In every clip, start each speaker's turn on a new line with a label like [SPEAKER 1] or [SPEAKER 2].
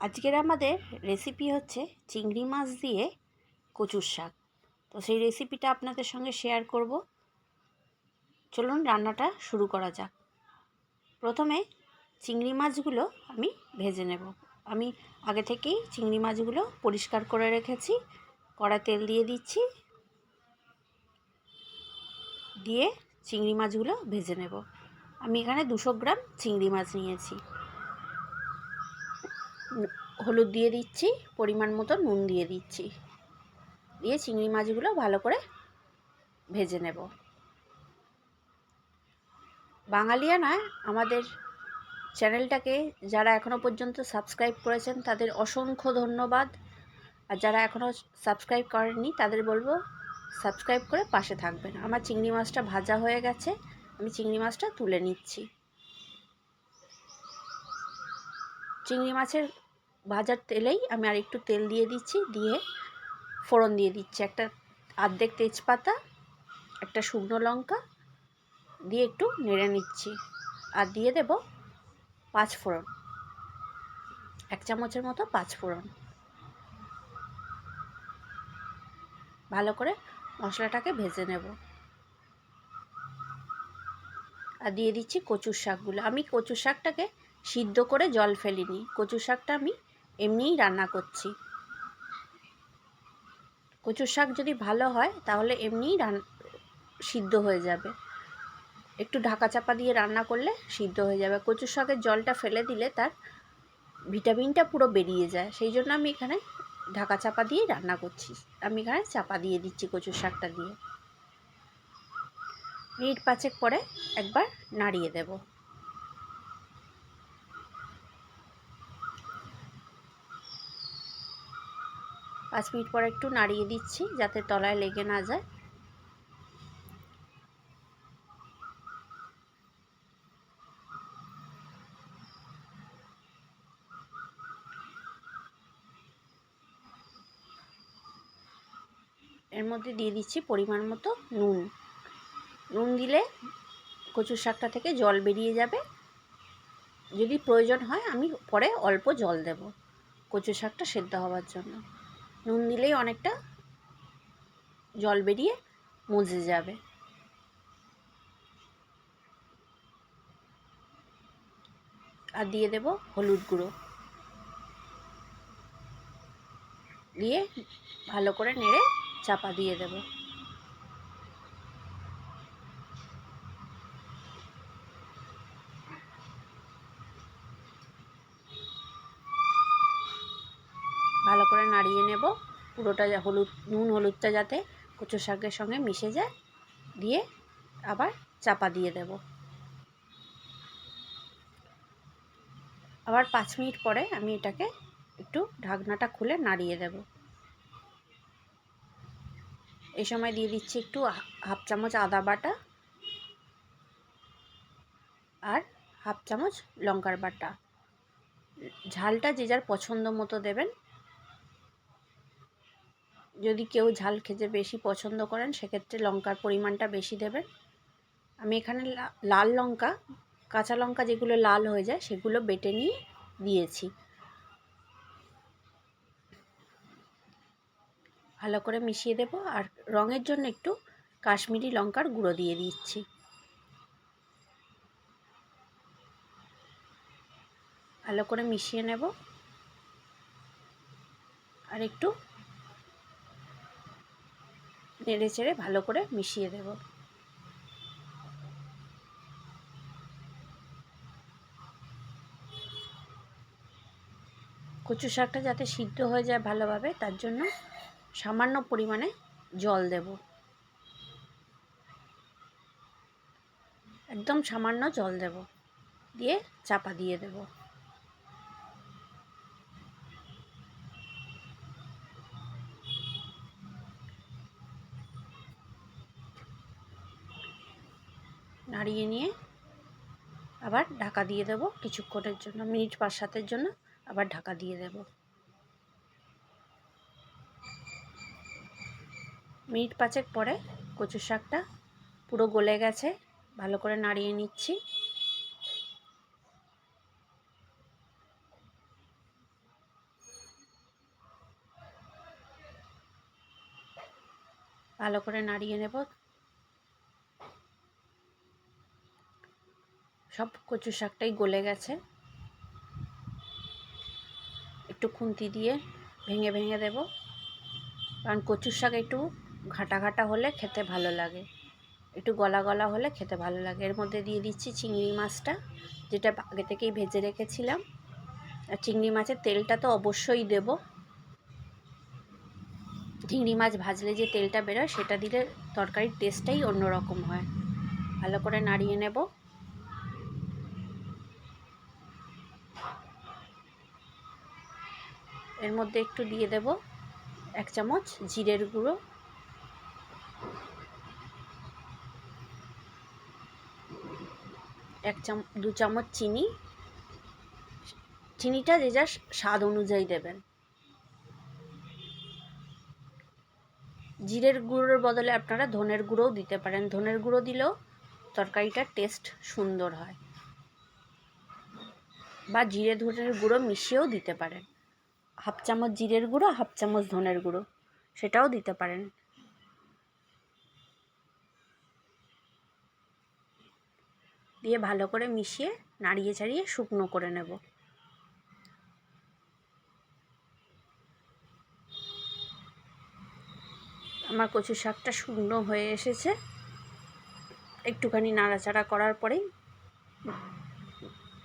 [SPEAKER 1] আজকের আমাদের রেসিপি হচ্ছে চিংড়ি মাছ দিয়ে কচুর শাক। তো সেই রেসিপিটা আপনাদের সঙ্গে শেয়ার করব। চলুন রান্নাটা শুরু করা যাক। প্রথমে চিংড়ি মাছগুলো আমি ভেজে নেব। আমি আগে থেকেই চিংড়ি মাছগুলো পরিষ্কার করে রেখেছি। কড়া তেল দিয়ে দিচ্ছি। দিয়ে চিংড়ি মাছগুলো ভেজে নেব। আমি এখানে দুশো গ্রাম চিংড়ি মাছ নিয়েছি। হলুদ দিয়ে দিচ্ছি, পরিমাণ মতো নুন দিয়ে দিচ্ছি। দিয়ে চিংড়ি মাছগুলো ভালো করে ভেজে নেব। বাঙালিয়ানায় আমাদের চ্যানেলটাকে যারা এখনও পর্যন্ত সাবস্ক্রাইব করেছেন, তাদের অসংখ্য ধন্যবাদ। আর যারা এখনও সাবস্ক্রাইব করেননি, তাদের বলব সাবস্ক্রাইব করে পাশে থাকবেন। আমার চিংড়ি মাছটা ভাজা হয়ে গেছে, আমি চিংড়ি মাছটা তুলে নিচ্ছি। চিংড়ি মাছের ভাজার তেলেই আমি আর একটু তেল দিয়ে দিচ্ছি, দিয়ে ফোড়ন দিয়ে দিচ্ছি। একটা আর্ধেক তেজপাতা, একটা শুকনো লঙ্কা দিয়ে একটু নেড়ে নিচ্ছি আর দিয়ে দেব পাঁচ ফোড়ন, এক চামচের মতো পাঁচ ফোড়ন। ভালো করে মশলাটাকে ভেজে নেব। আর দিয়ে দিচ্ছি কচুর শাকগুলো। আমি কচুর শাকটাকে সিদ্ধ করে জল ফেলিনি। কচু শাকটা আমি এমনিই রান্না করছি। কচুর শাক যদি ভালো হয়, তাহলে এমনিই রান সিদ্ধ হয়ে যাবে। একটু ঢাকা চাপা দিয়ে রান্না করলে সিদ্ধ হয়ে যাবে। কচুর শাকের জলটা ফেলে দিলে তার ভিটামিনটা পুরো বেরিয়ে যায়। সেই জন্য আমি এখানে ঢাকা চাপা দিয়ে রান্না করছি। আমি এখানে চাপা দিয়ে দিচ্ছি কচুর শাকটা দিয়ে। মিনিট পাঁচেক পরে একবার নাড়িয়ে দেবো। পাঁচ মিনিট পর একটু নাড়িয়ে দিচ্ছি যাতে তলায় লেগে না যায়। এর মধ্যে দিয়ে দিচ্ছি পরিমাণ মতো নুন। নুন দিলে কচুর শাকটা থেকে জল বেরিয়ে যাবে। যদি প্রয়োজন হয় আমি পরে অল্প জল দেব কচু শাকটা সেদ্ধ হওয়ার জন্য। নুন দিলেই অনেকটা জল বেরিয়ে মজে যাবে। আর দিয়ে দেব হলুদ গুঁড়ো। দিয়ে ভালো করে নেড়ে চাপা দিয়ে দেবো। ভালো করে নাড়িয়ে নেব। পুরোটা হলুদ, নুন হলুদটা যাতে কচু শাকের সঙ্গে মিশে যায়, দিয়ে আবার চাপা দিয়ে দেব। আবার পাঁচ মিনিট পরে আমি এটাকে একটু ঢাকনাটা খুলে নাড়িয়ে দেব। এই সময় দিয়ে দিচ্ছি একটু হাফ চামচ আদা বাটা আর হাফ চামচ লঙ্কার বাটা। ঝালটা যে যার পছন্দ মতো দেবেন যদি কেউ ঝাল খেতে বেশি পছন্দ করেন, সেক্ষেত্রে লঙ্কার পরিমাণটা বেশি দেবেন। আমি এখানে লাল লঙ্কা, কাঁচা লঙ্কা যেগুলো লাল হয়ে যায়, সেগুলো বেটে নিয়ে দিয়েছি। ভালো করে মিশিয়ে দেব, আর রঙের জন্য একটু কাশ্মীরি লঙ্কার গুঁড়ো দিয়ে দিচ্ছি। ভালো করে মিশিয়ে নেব। আর একটু নেড়ে চেড়ে ভালো করে মিশিয়ে দেব। কচু শাকটা যাতে সিদ্ধ হয়ে যায় ভালোভাবে, তার জন্য সামান্য পরিমাণে জল দেব। একদম সামান্য জল দেব। দিয়ে চাপা দিয়ে দেবো। নাড়িয়ে নিয়ে আবার ঢাকা দিয়ে দেব কিছুক্ষণের জন্য, মিনিট পাঁচ সাতের জন্য আবার ঢাকা দিয়ে দেব। মিনিট পাঁচেক পরে কচু শাকটা পুরো গলে গেছে, ভালো করে নাড়িয়ে নিচ্ছি। ভালো করে নাড়িয়ে নেব সব কচু শাকটাই গলে গেছে। একটু খুন্তি দিয়ে ভেঙে ভেঙে দেব। কারণ কচুর শাক একটু ঘাটা ঘাটা হলে খেতে ভালো লাগে। একটু গলা গলা হলে খেতে ভালো লাগে। এর মধ্যে দিয়ে দিচ্ছি চিংড়ি মাছটা, যেটা আগে থেকেই ভেজে রেখেছিলাম। আর চিংড়ি মাছের তেলটা তো অবশ্যই দেব। চিংড়ি মাছ ভাজলে যে তেলটা বেরোয়, সেটা দিলে তরকারির টেস্টটাই অন্যরকম হয়। ভালো করে নাড়িয়ে নেব। এর মধ্যে একটু দিয়ে দেব এক চামচ জিরের গুঁড়ো। এক চাম, দু চামচ চিনি। চিনিটা যে যার স্বাদ অনুযায়ী দেবেন। জিরের গুঁড়োর বদলে আপনারা ধনের গুঁড়োও দিতে পারেন। ধনের গুঁড়ো দিলেও তরকারিটার টেস্ট সুন্দর হয়। বা জিরে ধনের গুঁড়ো মিশিয়েও দিতে পারেন। হাফ চামচ জিরের গুঁড়ো, হাফ চামচ ধনের গুঁড়ো। সেটাও দিতে পারেন। দিয়ে ভালো করে মিশিয়ে, নাড়িয়ে চাড়িয়ে শুকনো করে নেব। আমার কচু শাকটা শুকনো হয়ে এসেছে। একটুখানি নাড়াচাড়া করার পরেই,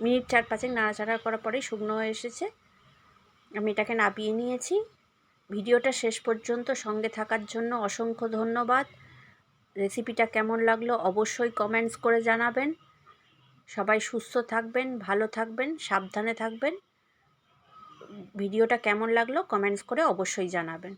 [SPEAKER 1] মিনিট চার পাঁচেক নাড়াচাড়া করার পরেই শুকনো হয়ে এসেছে। আমি এটাকে নাপিয়ে নিয়েছি। ভিডিওটা শেষ পর্যন্ত সঙ্গে থাকার জন্য অসংখ্য ধন্যবাদ। রেসিপিটা কেমন লাগল অবশ্যই কমেন্টস করে জানাবেন। সবাই সুস্থ থাকবেন, ভালো থাকবেন, সাবধানে থাকবেন। ভিডিওটা কেমন লাগল কমেন্টস করে অবশ্যই জানাবেন।